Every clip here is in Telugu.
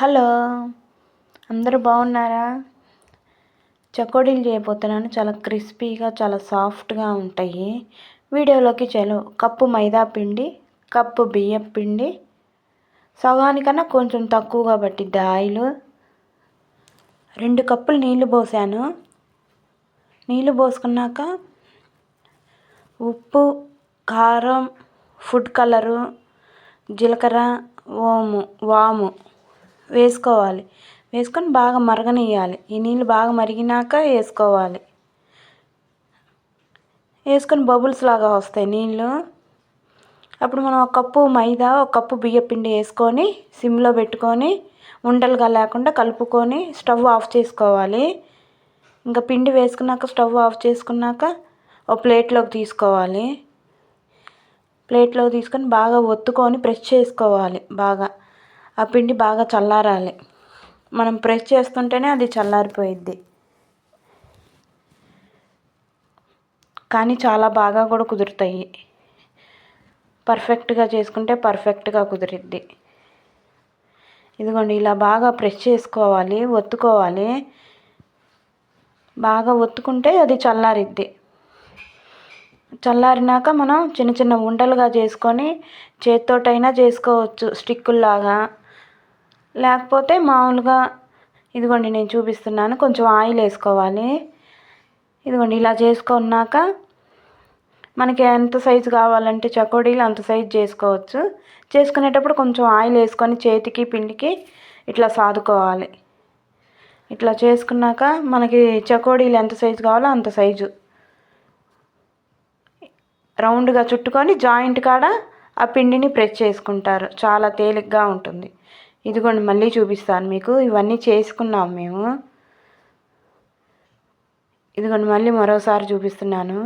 హలో. అందరూ బాగున్నారా? చకోడీలు చేయబోతున్నాను. చాలా క్రిస్పీగా చాలా సాఫ్ట్గా ఉంటాయి. వీడియోలోకి చలో. కప్పు మైదా పిండి కప్పు బియ్యం పిండి. సగానికన్నా కొంచెం తక్కువగా పట్టిద్ది ఆయిల్. రెండు కప్పులు నీళ్ళు పోసాను. నీళ్ళు పోసుకున్నాక ఉప్పు కారం ఫుడ్ కలరు జీలకర్ర ఓము వాము వేసుకోవాలి. వేసుకొని బాగా మరగనియ్యాలి. ఈ నీళ్ళు బాగా మరిగినాక వేసుకోవాలి. వేసుకొని బబుల్స్ లాగా వస్తాయి నీళ్ళు. అప్పుడు మనం ఒక కప్పు మైదా ఒక కప్పు బియ్యపిండి వేసుకొని సిమ్లో పెట్టుకొని ఉండలుగా లేకుండా కలుపుకొని స్టవ్ ఆఫ్ చేసుకోవాలి. ఇంకా పిండి వేసుకున్నాక స్టవ్ ఆఫ్ చేసుకున్నాక ఒక ప్లేట్లోకి తీసుకోవాలి. ప్లేట్లోకి తీసుకొని బాగా ఒత్తుకొని ప్రెస్ చేసుకోవాలి బాగా. ఆ పిండి బాగా చల్లారాలి. మనం ప్రెస్ చేస్తుంటేనే అది చల్లారిపోయిద్ది. కానీ చాలా బాగా కూడా కుదురుతాయి. పర్ఫెక్ట్గా చేసుకుంటే పర్ఫెక్ట్గా కుదిరిద్ది. ఇదిగోండి ఇలా బాగా ప్రెస్ చేసుకోవాలి ఒత్తుకోవాలి. బాగా ఒత్తుకుంటే అది చల్లారిద్ది. చల్లారినాక మనం చిన్న చిన్న ఉండలుగా చేసుకొని చేత్తోటైనా చేసుకోవచ్చు స్టిక్కుల్లాగా. లేకపోతే మామూలుగా ఇదిగోండి నేను చూపిస్తున్నాను కొంచెం ఆయిల్ వేసుకోవాలి. ఇదిగోండి ఇలా చేసుకున్నాక మనకి ఎంత సైజు కావాలంటే చకోడీలు అంత సైజు చేసుకోవచ్చు. చేసుకునేటప్పుడు కొంచెం ఆయిల్ వేసుకొని చేతికి పిండికి ఇట్లా సాదుకోవాలి. ఇట్లా చేసుకున్నాక మనకి చకోడీలు ఎంత సైజు కావాలో అంత సైజు. రౌండ్గా చుట్టుకొని జాయింట్ కాడ ఆ పిండిని ప్రెస్ చేసుకుంటారు. చాలా తేలిగ్గా ఉంటుంది. ఇదిగోండి మళ్ళీ చూపిస్తాను మీకు. ఇవన్నీ చేసుకున్నాం మేము. ఇదిగోండి మళ్ళీ మరోసారి చూపిస్తున్నాను.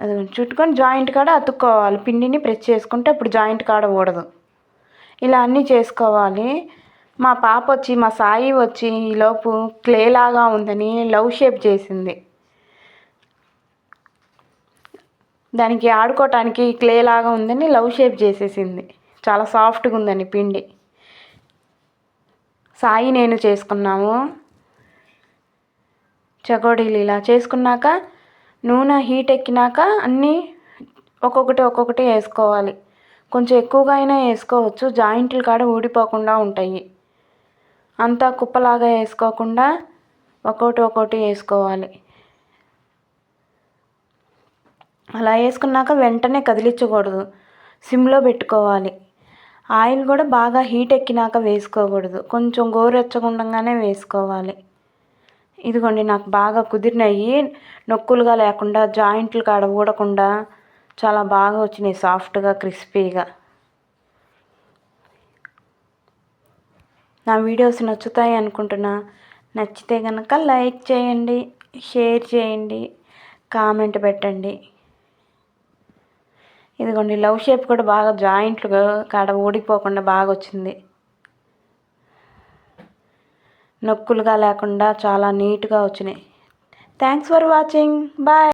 అది చుట్టుకొని జాయింట్ కాడ అతుక్కోవాలి. పిండిని ప్రెస్ చేసుకుంటే అప్పుడు జాయింట్ కాడ ఊడదు. ఇలా అన్నీ చేసుకోవాలి. మా పాప వచ్చి మా సాయి వచ్చి ఈలోపు క్లే లాగా ఉందని లవ్ షేప్ చేసింది. దానికి ఆడుకోవటానికి క్లే లాగా ఉందని లవ్ షేప్ చేసేసింది. చాలా సాఫ్ట్గా ఉందని పిండి. సాయి నేను చేసుకున్నాము. చకోడీలు ఇలా చేసుకున్నాక నూనె హీట్ ఎక్కినాక అన్నీ ఒక్కొక్కటి ఒక్కొక్కటి వేసుకోవాలి. కొంచెం ఎక్కువగా అయినా వేసుకోవచ్చు. జాయింట్లు కాడ ఊడిపోకుండా ఉంటాయి. అంతా కుప్పలాగా వేసుకోకుండా ఒక్కోటి ఒక్కోటి వేసుకోవాలి. అలా వేసుకున్నాక వెంటనే కదిలించకూడదు. సిమ్లో పెట్టుకోవాలి. ఆయిల్ కూడా బాగా హీట్ ఎక్కినాక వేసుకోకూడదు. కొంచెం గోరెచ్చగుండగానే వేసుకోవాలి. ఇదిగోండి నాకు బాగా కుదిరినాయి. నొక్కులుగా లేకుండా జాయింట్లు కాడ ఊడకుండా చాలా బాగా వచ్చినాయి సాఫ్ట్గా క్రిస్పీగా. నా వీడియోస్ నచ్చుతాయి అనుకుంటున్నా. నచ్చితే కనుక లైక్ చేయండి షేర్ చేయండి కామెంట్ పెట్టండి. ఇదిగోండి లవ్ షేప్ కూడా బాగా జాయింట్లు కాడ ఊడిపోకుండా బాగా వచ్చింది. నొక్కులుగా లేకుండా చాలా నీట్గా వచ్చినాయి. Thanks for watching. బాయ్.